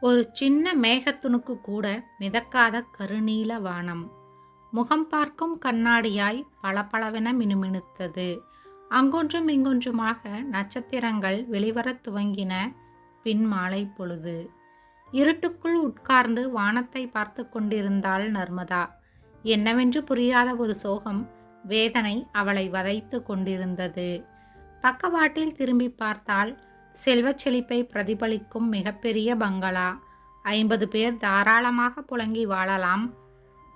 ஒரு சின்ன மேகத்துணுக்கு கூட மிதக்காத கருநீல வானம். முகம் பார்க்கும் கண்ணாடியாய் பளபளவென மினுமினுத்தது. அங்கொன்றும் இங்கொன்றுமாக நட்சத்திரங்கள் வெளிவரத் துவங்கின பின் மாலை பொழுது. இருட்டுக்குள் உட்கார்ந்து வானத்தை பார்த்து கொண்டிருந்தாள் நர்மதா. என்னவென்று புரியாத ஒரு சோகம் வேதனை அவளை வதைத்து கொண்டிருந்தது. பக்கவாட்டில் திரும்பி பார்த்தால் செல்வச் செழிப்பை பிரதிபலிக்கும் மிகப்பெரிய பங்களா. ஐம்பது பேர் தாராளமாக புழங்கி வாழலாம்.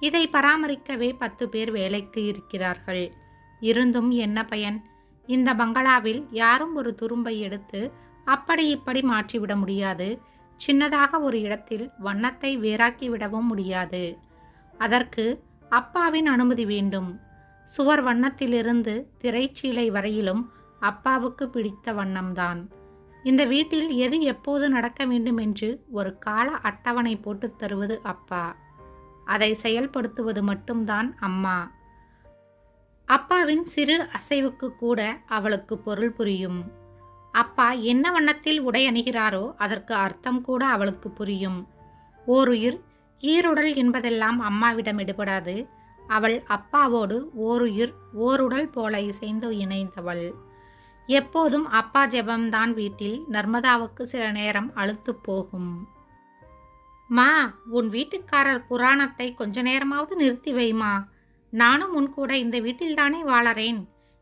இதை பராமரிக்கவே பத்து பேர் வேலைக்கு இருக்கிறார்கள். இருந்தும் என்ன பயன்? இந்த பங்களாவில் யாரும் ஒரு துரும்பை எடுத்து அப்படி இப்படி மாற்றிவிட முடியாது. சின்னதாக ஒரு இடத்தில் வண்ணத்தை வேறாக்கிவிடவும் முடியாது. அதற்கு அப்பாவின் அனுமதி வேண்டும். சுவர் வண்ணத்திலிருந்து திரைச்சீலை வரையிலும் அப்பாவுக்கு பிடித்த வண்ணம்தான். இந்த வீட்டில் எது எப்போது நடக்க வேண்டும் என்று ஒரு கால அட்டவணை போட்டுத் தருவது அப்பா. அதை செயல்படுத்துவது மட்டும்தான் அம்மா. அப்பாவின் சிறு அசைவுக்கு கூட அவளுக்கு பொருள் புரியும். அப்பா என்ன வண்ணத்தில் உடை அணிகிறாரோ அதற்கு அர்த்தம் கூட அவளுக்கு புரியும். ஓருயிர் ஈருடல் என்பதெல்லாம் அம்மாவிடம் எடுபடாது. அவள் அப்பாவோடு ஓருயிர் ஓருடல் போல இசைந்து இணைந்தவள். எப்போதும் அப்பா ஜெபம்தான் வீட்டில். நர்மதாவுக்கு சில நேரம் அழுத்து போகும். மா உன் வீட்டுக்காரர் புராணத்தை கொஞ்ச நேரமாவது நிறுத்தி வைமா. நானும் உன் கூட இந்த வீட்டில்தானே வாழறேன்.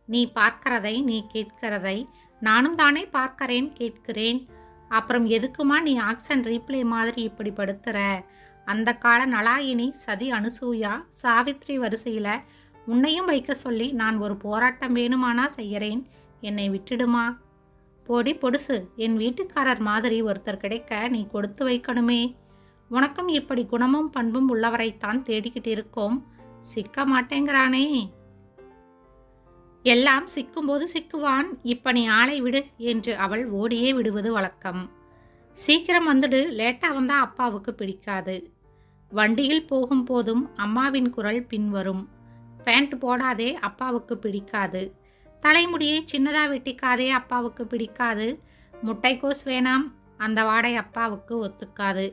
நீ பார்க்கிறதை நீ கேட்கிறதை நானும் தானே பார்க்கறேன் கேட்கிறேன். அப்புறம் எதுக்குமா நீ ஆக்சன் ரீப்ளே மாதிரி இப்படி படுத்துற? அந்த கால நலாயினி சதி அனுசூயா சாவித்ரி வரிசையில் உன்னையும் வைக்க சொல்லி நான் ஒரு போராட்டம் வேணுமானா செய்கிறேன் என்னை விட்டுடுமா? போடி பொடுசு. என் வீட்டுக்காரர் மாதிரி ஒருத்தர் கிடைக்க நீ கொடுத்து வைக்கணுமே. உனக்கும் இப்படி குணமும் பண்பும் உள்ளவரைத்தான் தேடிக்கிட்டு இருக்கோம். சிக்க மாட்டேங்கிறானே. எல்லாம் சிக்கும்போது சிக்குவான். இப்ப நீ ஆளை விடு என்று அவள் ஓடியே விடுவது வழக்கம். சீக்கிரம் வந்துடு. லேட்டாக வந்தா அப்பாவுக்கு பிடிக்காது. வண்டியில் போகும்போதும் அம்மாவின் குரல் பின்வரும். பேண்ட் போடாதே அப்பாவுக்கு பிடிக்காது. தலைமுடியை சின்னதா வெட்டிக்காதே அப்பாவுக்கு பிடிக்காது. முட்டைக்கோஸ் வேணாம் அந்த வாடை அப்பாவுக்கு ஒத்துக்காது.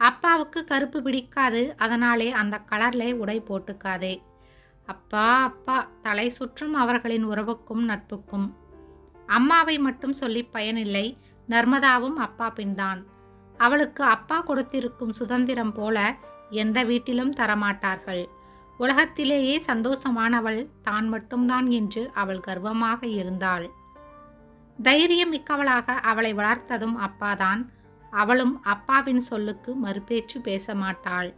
அப்பாவுக்கு கருப்பு பிடிக்காது அதனாலே அந்த கலர்லே உடை போட்டுக்காதே. அப்பா அப்பா தலை சுற்றும் அவர்களின் உறவுக்கும் நட்புக்கும். அம்மாவை மட்டும் சொல்லி பயனில்லை நர்மதாவும் அப்பா பின்தான். அவளுக்கு அப்பா கொடுத்திருக்கும் சுதந்திரம் போல எந்த வீட்டிலும் தரமாட்டார்கள். உலகத்திலேயே சந்தோஷமானவள் தான் மட்டும்தான் என்று அவள் கர்வமாக இருந்தாள். தைரியம் மிக்கவளாக அவளை வளர்த்ததும் அப்பாதான். அவளும் அப்பாவின் சொல்லுக்கு மறுபேச்சு பேச மாட்டாள்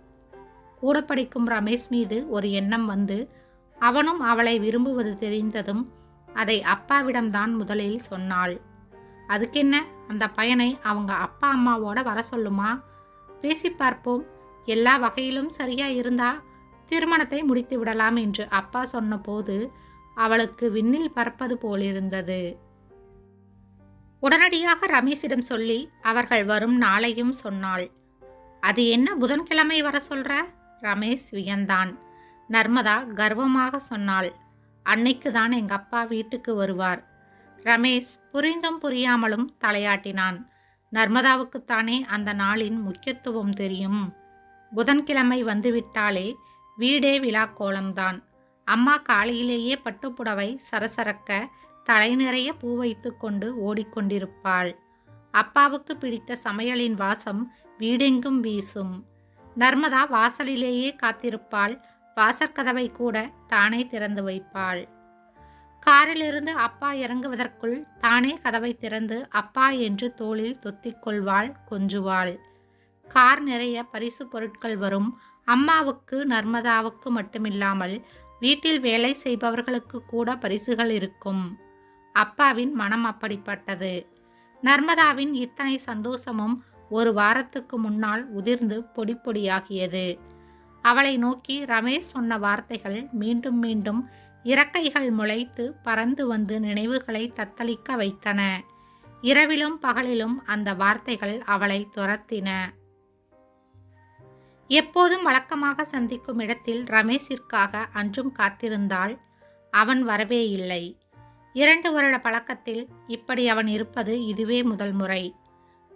கூட படிக்கும் ரமேஷ் மீது ஒரு எண்ணம் வந்து அவனும் அவளை விரும்புவது தெரிந்ததும் அதை அப்பாவிடம்தான் முதலில் சொன்னாள். அதுக்கென்ன? அந்த பையனை அவங்க அப்பா அம்மாவோட வர சொல்லுமா? பேசி பார்ப்போம். எல்லா வகையிலும் சரியா இருந்தா திருமணத்தை முடித்து விடலாம் என்று அப்பா சொன்னபோது அவளுக்கு விண்ணில் பறப்பது போலிருந்தது. உடனடியாக ரமேஷிடம் சொல்லி அவர்கள் வரும் நாளையும் சொன்னாள். அது என்ன புதன்கிழமை வர சொல்ற? ரமேஷ் வியந்தான். நர்மதா கர்வமாக சொன்னாள். அன்னைக்கு தான் எங்க அப்பா வீட்டுக்கு வருவார். ரமேஷ் புரிந்தும் புரியாமலும் தலையாட்டினான். நர்மதாவுக்குத்தானே அந்த நாளின் முக்கியத்துவம் தெரியும். புதன்கிழமை வந்துவிட்டாலே வீடே விழா கோலம்தான். அம்மா காலையிலேயே பட்டுப்புடவை சரசரக்க தலை நிறைய பூ வைத்து கொண்டு ஓடிக்கொண்டிருப்பாள். அப்பாவுக்கு பிடித்த சமையலின் வாசம் வீடெங்கும் வீசும். நர்மதா வாசலிலேயே காத்திருப்பாள். வாசற்கதவை கூட தானே திறந்து வைப்பாள். காரிலிருந்து அப்பா இறங்குவதற்குள் தானே கதவை திறந்து அப்பா என்று தோளில் தொத்திக்கொள்வாள் கொஞ்சுவாள். கார் நிறைய பரிசு பொருட்கள் வரும். அம்மாவுக்கு நர்மதாவுக்கு மட்டுமில்லாமல் வீட்டில் வேலை செய்பவர்களுக்கு கூட பரிசுகள் இருக்கும். அப்பாவின் மனம் அப்படிப்பட்டது. நர்மதாவின் இத்தனை சந்தோஷமும் ஒரு வாரத்துக்கு முன்னால் உதிர்ந்து பொடி பொடியாகியது. அவளை நோக்கி ரமேஷ் சொன்ன வார்த்தைகள் மீண்டும் மீண்டும் இறக்கைகள் முளைத்து பறந்து வந்து நினைவுகளை தத்தளிக்க வைத்தன. இரவிலும் பகலிலும் அந்த வார்த்தைகள் அவளை துரத்தின. எப்போதும் வழக்கமாக சந்திக்கும் இடத்தில் ரமேஷிற்காக அன்றும் காத்திருந்தாள். அவன் வரவே இல்லை. இரண்டு வருட பழக்கத்தில் இப்படி அவன் இருப்பது இதுவே முதல் முறை.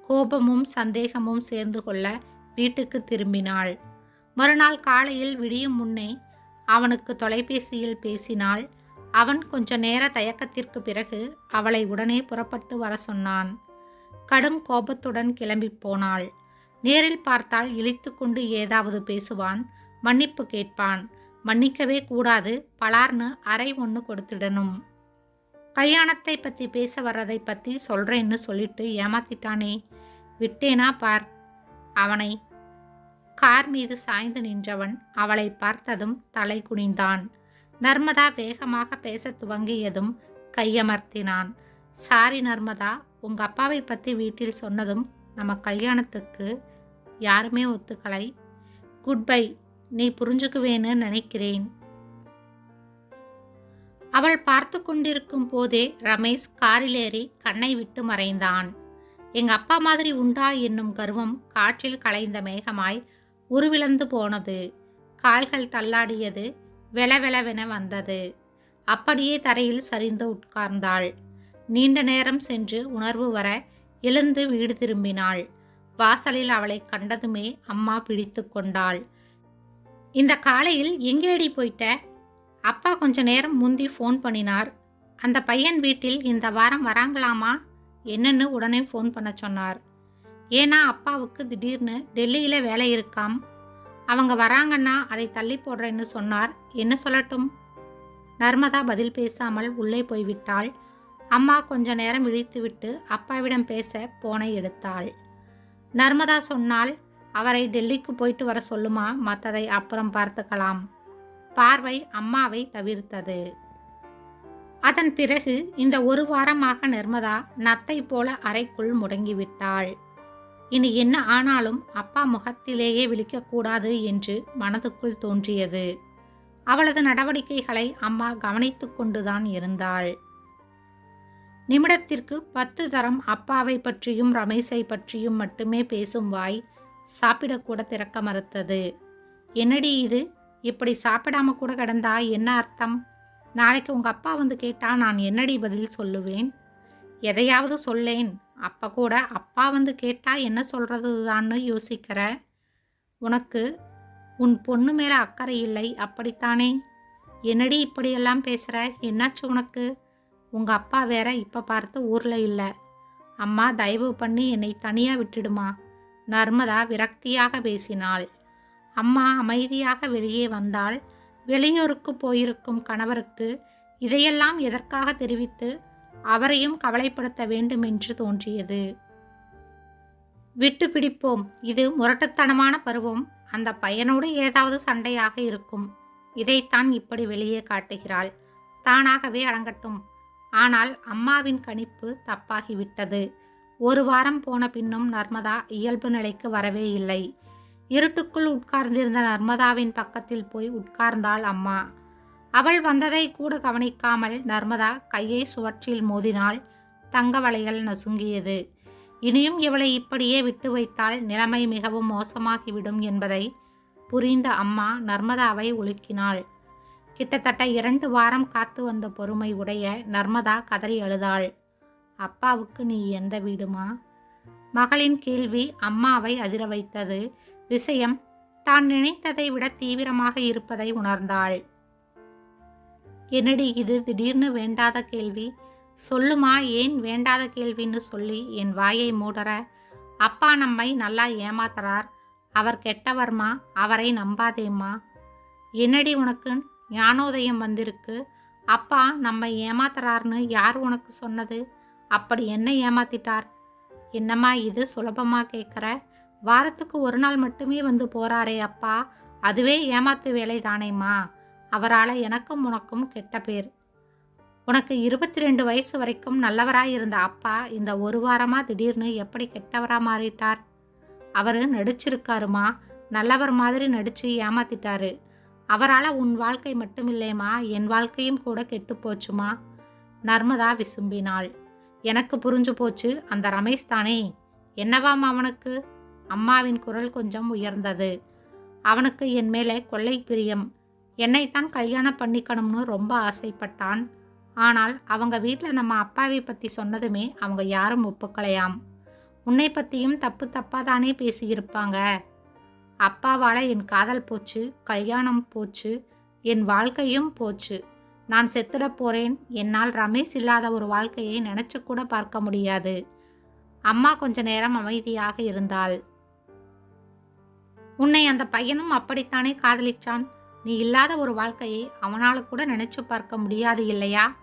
கோபமும் சந்தேகமும் சேர்ந்து கொள்ள வீட்டுக்கு திரும்பினாள். மறுநாள் காலையில் விடியும் முன்னே அவனுக்கு தொலைபேசியில் பேசினாள். அவன் கொஞ்ச நேர தயக்கத்திற்கு பிறகு அவளை உடனே புறப்பட்டு வர சொன்னான். கடும் கோபத்துடன் கிளம்பி போனாள். நேரில் பார்த்தால் இழித்து கொண்டு ஏதாவது பேசுவான் மன்னிப்பு கேட்பான். மன்னிக்கவே கூடாது பலார்னு அறை ஒன்று கொடுத்துடணும். கல்யாணத்தை பற்றி பேச வர்றதை பற்றி சொல்கிறேன்னு சொல்லிட்டு ஏமாத்திட்டானே. விட்டேனா பார். அவனை கார் மீது சாய்ந்து நின்றவன் அவளை பார்த்ததும் தலை குனிந்தான். நர்மதா வேகமாக பேசத் துவங்கியதும் கையமர்த்தினான். சாரி நர்மதா உங்கள் அப்பாவை பற்றி வீட்டில் சொன்னதும் நம்ம கல்யாணத்துக்கு யாருமே ஒத்துக்கலை. குட் பை நீ புரிஞ்சுக்குவேன்னு நினைக்கிறேன். அவள் பார்த்து கொண்டிருக்கும் போதே ரமேஷ் காரிலேறி கண்ணை விட்டு மறைந்தான். எங்க அப்பா மாதிரி உண்டா என்னும் கர்வம் காற்றில் களைந்த மேகமாய் உருவிழந்து போனது. கால்கள் தள்ளாடியது வெளவெளவென வந்தது. அப்படியே தரையில் சரிந்து உட்கார்ந்தாள். நீண்ட நேரம் சென்று உணர்வு வர எழுந்து வீடு திரும்பினாள். வாசலில் அவளை கண்டதுமே அம்மா பிடித்து கொண்டாள். இந்த காலையில் எங்கேடி போயிட்ட? அப்பா கொஞ்ச நேரம் முந்தி ஃபோன் பண்ணினார். அந்த பையன் வீட்டில் இந்த வாரம் வராங்களாமா? என்னன்னு உடனே ஃபோன் பண்ண சொன்னார். ஏன்னா அப்பாவுக்கு திடீர்னு டெல்லியில் வேலை இருக்காம். அவங்க வராங்கன்னா அதை தள்ளி போடுறேன்னு சொன்னார். என்ன சொல்லட்டும்? நர்மதா பதில் பேசாமல் உள்ளே போய்விட்டாள். அம்மா கொஞ்ச நேரம் இழித்துவிட்டு அப்பாவிடம் பேச போனை எடுத்தாள். நர்மதா சொன்னால் அவரை டெல்லிக்கு போயிட்டு வர சொல்லுமா? மற்றதை அப்புறம் பார்த்துக்கலாம். பார்வை அம்மாவை தவிர்த்தது. அதன் பிறகு இந்த ஒரு வாரமாக நர்மதா நத்தை போல அறைக்குள் முடங்கிவிட்டாள். இனி என்ன ஆனாலும் அப்பா முகத்திலேயே விழிக்கக்கூடாது என்று மனதுக்குள் தோன்றியது. அவளது நடவடிக்கைகளை அம்மா கவனித்து கொண்டுதான் இருந்தாள். நிமிடத்திற்கு பத்து தரம் அப்பாவை பற்றியும் ரமேஷை பற்றியும் மட்டுமே பேசும் வாய் சாப்பிடக்கூட திறக்க மறுத்தது. என்னடி இது? இப்படி சாப்பிடாம கூட கிடந்தா என்ன அர்த்தம்? நாளைக்கு உங்கள் அப்பா வந்து கேட்டால் நான் என்னடி பதில் சொல்லுவேன்? எதையாவது சொல்லேன். அப்போ கூட அப்பா வந்து கேட்டால் என்ன சொல்கிறதுதான்னு யோசிக்கிற? உனக்கு உன் பொண்ணு மேலே அக்கறை இல்லை அப்படித்தானே? என்னடி இப்படியெல்லாம் பேசுகிற என்னாச்சு உனக்கு? உங்கள் அப்பா வேற இப்போ பார்த்து ஊரில் இல்லை. அம்மா தயவு பண்ணி என்னை தனியாக விட்டுடுமா? நர்மதா விரக்தியாக பேசினாள். அம்மா அமைதியாக வெளியே வந்தால் வெளியூருக்கு போயிருக்கும் கணவருக்கு இதையெல்லாம் எதற்காக தெரிவித்து அவரையும் கவலைப்படுத்த வேண்டும் என்று தோன்றியது. விட்டு பிடிப்போம். இது முரட்டுத்தனமான பருவம். அந்த பையனோடு ஏதாவது சண்டையாக இருக்கும். இதைத்தான் இப்படி வெளியே காட்டுகிறாள். தானாகவே அடங்கட்டும். ஆனால் அம்மாவின் கணிப்பு தப்பாகிவிட்டது. ஒரு வாரம் போன பின்னும் நர்மதா இயல்பு நிலைக்கு வரவே இல்லை. இருட்டுக்குள் உட்கார்ந்திருந்த நர்மதாவின் பக்கத்தில் போய் உட்கார்ந்தாள் அம்மா. அவள் வந்ததை கூட கவனிக்காமல் நர்மதா கையை சுவற்றில் மோதினால் தங்க வளையல் நசுங்கியது. இனியும் இவளை இப்படியே விட்டு வைத்தால் நிலைமை மிகவும் மோசமாகிவிடும் என்பதை புரிந்த அம்மா நர்மதாவை ஒழுக்கினாள் கிட்டத்தட்ட இரண்டு வாரம் காத்து வந்த பொறுமை உடைய நர்மதா கதறி அழுதாள். அப்பாவுக்கு நீ எந்த வீடுமா? மகளின் கேள்வி அம்மாவை அதிர வைத்தது விஷயம். தான் நினைத்ததை விட தீவிரமாக இருப்பதை உணர்ந்தாள். என்னடி இது? திடீர்னு வேண்டாத கேள்வி. சொல்லுமா? ஏன் வேண்டாத கேள்வின்னு சொல்லி என் வாயை மூடற? அப்பா நம்மை நல்லா ஏமாத்துறார். அவர் கெட்டவர்மா? அவரை நம்பாதேம்மா? என்னடி உனக்கு ஞானோதயம் வந்திருக்கு. அப்பா நம்ம ஏமாத்துறார்னு யார் உனக்கு சொன்னது? அப்படி என்ன ஏமாத்திட்டார்? என்னம்மா இது சுலபமாக கேட்குற வாரத்துக்கு ஒரு நாள் மட்டுமே வந்து போறாரே அப்பா. அதுவே ஏமாத்து வேலை தானேம்மா அவரால் எனக்கும் உனக்கும் கெட்ட பேர். உனக்கு இருபத்தி ரெண்டு வயசு வரைக்கும் நல்லவராக இருந்த அப்பா இந்த ஒரு வாரமாக திடீர்னு எப்படி கெட்டவராக மாறிட்டார்? அவர் நடிச்சிருக்காருமா நல்லவர் மாதிரி நடித்து ஏமாத்திட்டாரு. அவரால் உன் வாழ்க்கை மட்டும் இல்லையம்மா என் வாழ்க்கையும் கூட கெட்டு போச்சுமா? நர்மதா விசும்பினாள். எனக்கு புரிஞ்சு போச்சு அந்த ரமேஷ் தானே. என்னவாம் அவனுக்கு? அம்மாவின் குரல் கொஞ்சம் உயர்ந்தது. அவனுக்கு என் மேலே கொள்ளை பிரியம். என்னைத்தான் கல்யாணம் பண்ணிக்கணும்னு ரொம்ப ஆசைப்பட்டான். ஆனால் அவங்க வீட்டில் நம்ம அப்பாவை பற்றி சொன்னதுமே அவங்க யாரும் ஒப்புக்கலையாம். உன்னை பற்றியும் தப்பு தப்பாக தானே பேசியிருப்பாங்க. அப்பாவால் என் காதல் போச்சு கல்யாணம் போச்சு என் வாழ்க்கையும் போச்சு. நான் செத்துட போகிறேன் என்னால் ரமேஷ் இல்லாத ஒரு வாழ்க்கையை நினச்சி கூட பார்க்க முடியாது. அம்மா கொஞ்ச நேரம் அமைதியாக இருந்தாள். உன்னை அந்த பையனும் அப்படித்தானே காதலிச்சான்? நீ இல்லாத ஒரு வாழ்க்கையை அவனால் கூட நினைச்சு பார்க்க முடியாது இல்லையா?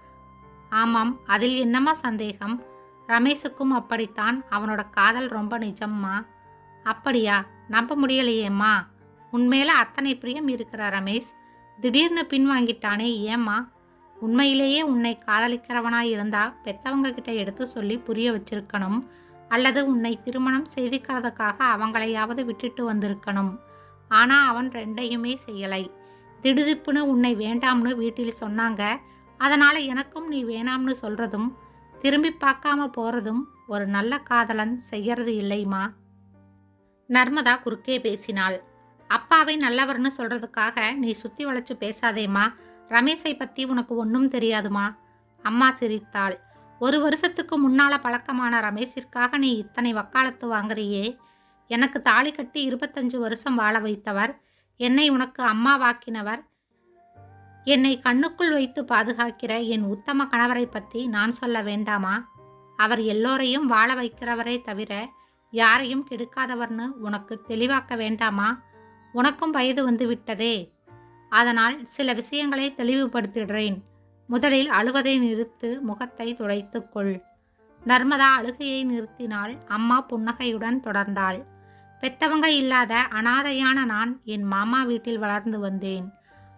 ஆமாம் அதில் என்னம்மா சந்தேகம்? ரமேஷுக்கும் அப்படித்தான் அவனோட காதல் ரொம்ப நிஜம்மா? அப்படியா? நம்ப முடியலையேம்மா. உன்மேல அத்தனை பிரியம் இருக்கிற ரமேஷ் திடீர்னு பின்வாங்கிட்டானே ஏம்மா? உண்மையிலேயே உன்னை காதலிக்கிறவனாய் இருந்தா பெத்தவங்க கிட்ட எடுத்து சொல்லி புரிய வச்சிருக்கணும். அல்லது உன்னை திருமணம் செய்திக்கிறதுக்காக அவங்களையாவது விட்டுட்டு வந்திருக்கணும். ஆனா அவன் ரெண்டையுமே செய்யலை. திடுதிப்புன்னு உன்னை வேண்டாம்னு வீட்டில் சொன்னாங்க. அதனால எனக்கும் நீ வேணாம்னு சொல்றதும் திரும்பி பார்க்காம போறதும் ஒரு நல்ல காதலன் செய்யறது இல்லைம்மா. நர்மதா குறுக்கே பேசினாள். அப்பாவை நல்லவர்னு சொல்றதுக்காக நீ சுத்தி வளைச்சு பேசாதேம்மா. ரமேஷை பத்தி உனக்கு ஒன்றும் தெரியாதுமா? அம்மா சிரித்தாள். ஒரு வருஷத்துக்கு முன்னால பழக்கமான ரமேஷிற்காக நீ இத்தனை வக்காலத்து வாங்குறியே? எனக்கு தாலி கட்டி இருபத்தஞ்சு வருஷம் வாழ வைத்தவர் என்னை உனக்கு அம்மாவாக்கினவர் என்னை கண்ணுக்குள் வைத்து பாதுகாக்கிற என் உத்தம கணவரை பற்றி நான் சொல்ல வேண்டாமா? அவர் எல்லோரையும் வாழ வைக்கிறவரே தவிர யாரையும் கெடுக்காதவர்னு உனக்கு தெளிவாக்க வேண்டாமா? உனக்கும் வயது வந்து விட்டதே. அதனால் சில விஷயங்களை தெளிவுபடுத்திடுறேன். முதலில் அழுவதை நிறுத்து முகத்தை துடைத்துக்கொள் நர்மதா அழுகையை நிறுத்தினால் அம்மா புன்னகையுடன் தொடர்ந்தாள். பெத்தவங்க இல்லாத அனாதையான நான் என் மாமா வீட்டில் வளர்ந்து வந்தேன்.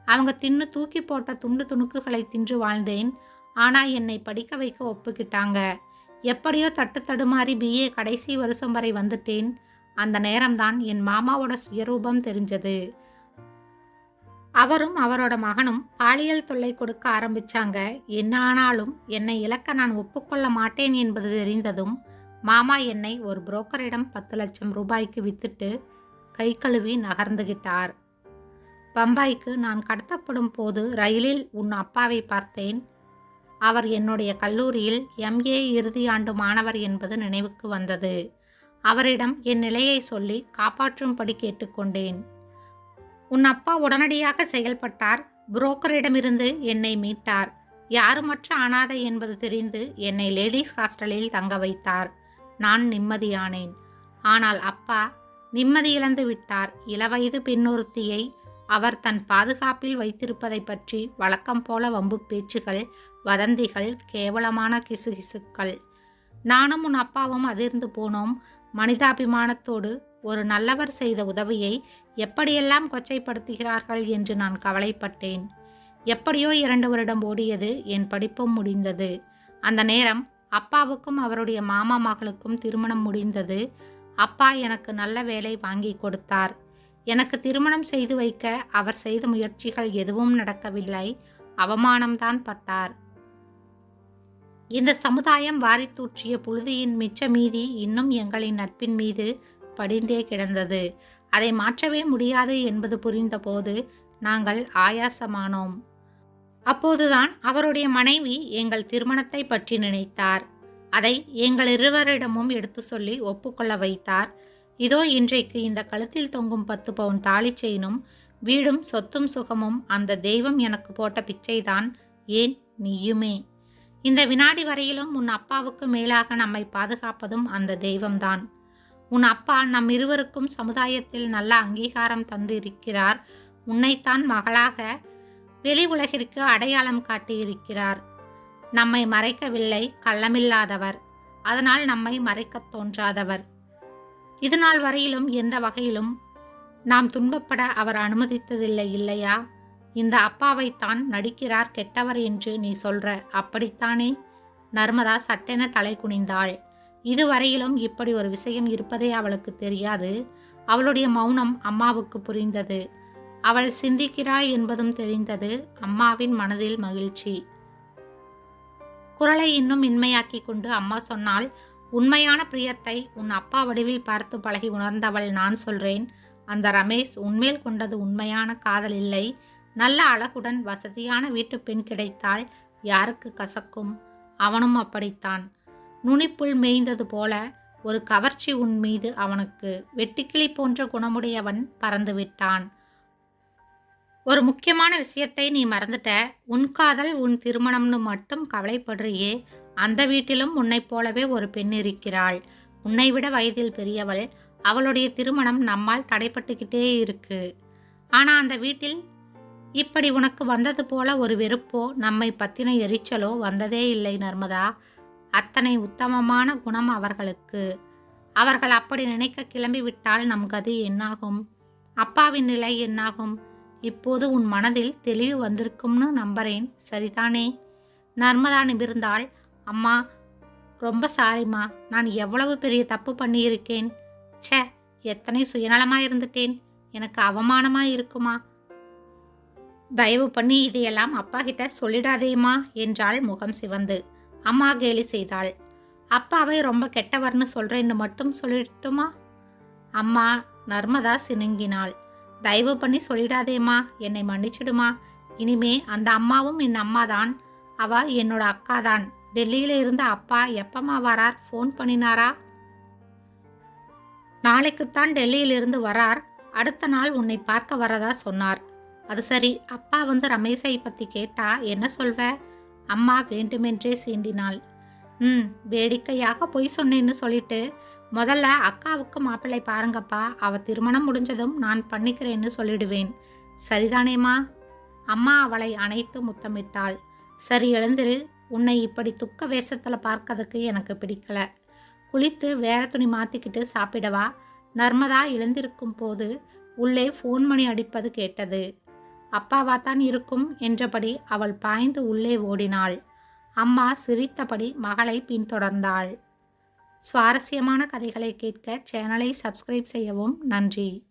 அவங்க தின்னு தூக்கி போட்ட துண்டு துணுக்குகளை தின்று வாழ்ந்தேன். ஆனால் என்னை படிக்க வைக்க ஒப்புக்கிட்டாங்க. எப்படியோ தட்டு தடுமாறி பிஏ கடைசி வருஷம் வரை வந்துட்டேன். அந்த நேரம்தான் என் மாமாவோட சுயரூபம் தெரிஞ்சது. அவரும் அவரோட மகனும் பாலியல் தொல்லை கொடுக்க ஆரம்பிச்சாங்க. என்ன ஆனாலும் என்னை இழக்க நான் ஒப்புக்கொள்ள மாட்டேன் என்பது தெரிந்ததும் மாமா என்னை ஒரு புரோக்கரிடம் பத்து லட்சம் ரூபாய்க்கு வித்துட்டு கை கழுவி நகர்ந்துகிட்டார் பம்பாய்க்கு நான் கடத்தப்படும் போது ரயிலில் உன் அப்பாவை பார்த்தேன். அவர் என்னுடைய கல்லூரியில் எம்ஏ இறுதி ஆண்டு மாணவர் என்பது நினைவுக்கு வந்தது. அவரிடம் என் நிலையை சொல்லி காப்பாற்றும்படி கேட்டுக்கொண்டேன். உன் அப்பா உடனடியாக செயல்பட்டார். புரோக்கரிடமிருந்து என்னை மீட்டார். யாருமற்ற அனாதை என்பது தெரிந்து என்னை லேடிஸ் ஹாஸ்டலில் தங்க வைத்தார். நான் நிம்மதியானேன். ஆனால் அப்பா நிம்மதி இழந்து விட்டார். இளவயது பெண்ணொருத்தியை அவர் தன் பாதுகாப்பில் வைத்திருப்பதை பற்றி வழக்கம் போல வம்பு பேச்சுகள் வதந்திகள் கேவலமான கிசுகிசுக்கள். நானும் உன் அப்பாவும் அதிர்ந்து போனோம். மனிதாபிமானத்தோடு ஒரு நல்லவர் செய்த உதவியை எப்படியெல்லாம் கொச்சைப்படுத்துகிறார்கள் என்று நான் கவலைப்பட்டேன். எப்படியோ இரண்டு வருடம் ஓடியது என் படிப்பும் முடிந்தது. அந்த நேரம் அப்பாவுக்கும் அவருடைய மாமா மகளுக்கும் திருமணம் முடிந்தது. அப்பா எனக்கு நல்ல வேலை வாங்கி கொடுத்தார். எனக்கு திருமணம் செய்து வைக்க அவர் செய்த முயற்சிகள் எதுவும் நடக்கவில்லை. அவமானம்தான் பட்டார். இந்த சமுதாயம் வாரித்தூற்றிய புழுதியின் மிச்ச மீதி இன்னும் எங்களின் நட்பின் மீது படிந்தே கிடந்தது. அதை மாற்றவே முடியாது என்பது புரிந்தபோது நாங்கள் ஆயாசமானோம். அப்போதுதான் அவருடைய மனைவி எங்கள் திருமணத்தை பற்றி நினைத்தார். அதை எங்கள் இருவரிடமும் எடுத்து சொல்லி ஒப்புக்கொள்ள வைத்தார். இதோ இன்றைக்கு இந்த கழுத்தில் தொங்கும் பத்து பவுன் தாலி செயினும் வீடும் சொத்தும் சுகமும் அந்த தெய்வம் எனக்கு போட்ட பிச்சைதான். ஏன்? நீயுமே. இந்த வினாடி வரையிலும் உன் அப்பாவுக்கு மேலாக நம்மை பாதுகாப்பதும் அந்த தெய்வம்தான். உன் அப்பா நம் இருவருக்கும் சமுதாயத்தில் நல்ல அங்கீகாரம் தந்து இருக்கிறார் உன்னைத்தான் மகளாக வெளி உலகிற்கு அடையாளம் காட்டியிருக்கிறார். நம்மை மறைக்கவில்லை கள்ளமில்லாதவர். அதனால் நம்மை மறைக்கத் தோன்றாதவர். இதுநாள் வரையிலும் எந்த வகையிலும் நாம் துன்பப்பட அவர் அனுமதித்ததில்லை இல்லையா? இந்த அப்பாவைத்தான் நடிக்கிறார் கெட்டவர் என்று நீ சொல்ற அப்படித்தானே? நர்மதா சட்டென தலை குனிந்தாள். இதுவரையிலும் இப்படி ஒரு விஷயம் இருப்பதே அவளுக்கு தெரியாது. அவளுடைய மௌனம் அம்மாவுக்கு புரிந்தது. அவள் சிந்திக்கிறாள் என்பதும் தெரிந்தது அம்மாவின் மனதில் மகிழ்ச்சி. குரலை இன்னும் இன்மையாக்கி கொண்டு அம்மா சொன்னால் உண்மையான பிரியத்தை உன் அப்பா வடிவில் பார்த்து பழகி உணர்ந்தவள் நான் சொல்றேன். அந்த ரமேஷ் உன்மேல் கொண்டது உண்மையான காதல் இல்லை. நல்ல அழகுடன் வசதியான வீட்டு பெண் கிடைத்தால் யாருக்கு கசக்கும்? அவனும் அப்படித்தான். நுனிப்புள் மேய்ந்தது போல ஒரு கவர்ச்சி உன் மீது அவனுக்கு வெட்டுக்கிளி போன்ற குணமுடையவன் பறந்து விட்டான் ஒரு முக்கியமான விஷயத்தை நீ மறந்துட்ட. உன் காதல் உன் திருமணம்னு மட்டும் கவலைப்படுறியே. அந்த வீட்டிலும் உன்னைப் போலவே ஒரு பெண் இருக்கிறாள். உன்னை விட வயதில் பெரியவள். அவளுடைய திருமணம் நம்மால் தடைப்பட்டுக்கிட்டே இருக்கு. ஆனால் அந்த வீட்டில் இப்படி உனக்கு வந்தது போல ஒரு வெறுப்போ நம்மை பத்தின எரிச்சலோ வந்ததே இல்லை நர்மதா. அத்தனை உத்தமமான குணம் அவர்களுக்கு. அவர்கள் அப்படி நினைக்க கிளம்பி விட்டால் நம் கதி என்னாகும்? அப்பாவின் நிலை என்னாகும்? இப்போது உன் மனதில் தெளிவு வந்திருக்கும்னு நம்புறேன். சரிதானே? நர்மதா நிமிர்ந்தாள். அம்மா ரொம்ப சாரிம்மா. நான் எவ்வளவு பெரிய தப்பு பண்ணியிருக்கேன். ச்சே எத்தனை சுயநலமாக இருந்துட்டேன். எனக்கு அவமானமாக இருக்குமா? தயவு பண்ணி இதையெல்லாம் அப்பா கிட்ட சொல்லிடாதேம்மா என்றாள் முகம் சிவந்து. அம்மா கேலி செய்தாள். அப்பாவை ரொம்ப கெட்டவர்னு சொல்கிறேன்னு மட்டும் சொல்லிட்டுமா? அம்மா நர்மதா சினுங்கினாள். தயவு பண்ணி சொல்லிடாதேம்மா. என்னை மன்னிச்சிடுமா. இனிமே அந்த அம்மாவும் என் அம்மா தான் அவ என்னோட அக்கா தான் டெல்லியில இருந்து அப்பா எப்பமா வரார்? ஃபோன் பண்ணினாரா? நாளைக்குத்தான் டெல்லியிலிருந்து வரார். அடுத்த நாள் உன்னை பார்க்க வரதா சொன்னார். அது சரி. அப்பா வந்து ரமேஷை பற்றி கேட்டா என்ன சொல்வ? அம்மா வேண்டுமென்றே சீண்டினாள். ம் வேடிக்கையாக பொய் சொன்னேன்னு சொல்லிட்டு முதல்ல அக்காவுக்கு மாப்பிள்ளை பாருங்கப்பா. அவ திருமணம் முடிஞ்சதும் நான் பண்ணிக்கிறேன்னு சொல்லிடுவேன். சரிதானேம்மா? அம்மா அவளை அணைத்து முத்தமிட்டாள். சரி எழுந்திரு. உன்னை இப்படி துக்க வேஷத்தில் பார்க்கறதுக்கு எனக்கு பிடிக்கல. குளித்து வேற துணி மாற்றிக்கிட்டு சாப்பிடவா? நர்மதா எழுந்திருக்கும் போது உள்ளே ஃபோன் மணி அடிப்பது கேட்டது. அப்பாவாத்தான் இருக்கும் என்றபடி அவள் பாய்ந்து உள்ளே ஓடினாள். அம்மா சிரித்தபடி மகளை பின்தொடர்ந்தாள். சுவாரஸ்யமான கதைகளை கேட்க சேனலை சப்ஸ்கிரைப் செய்யவும் நன்றி.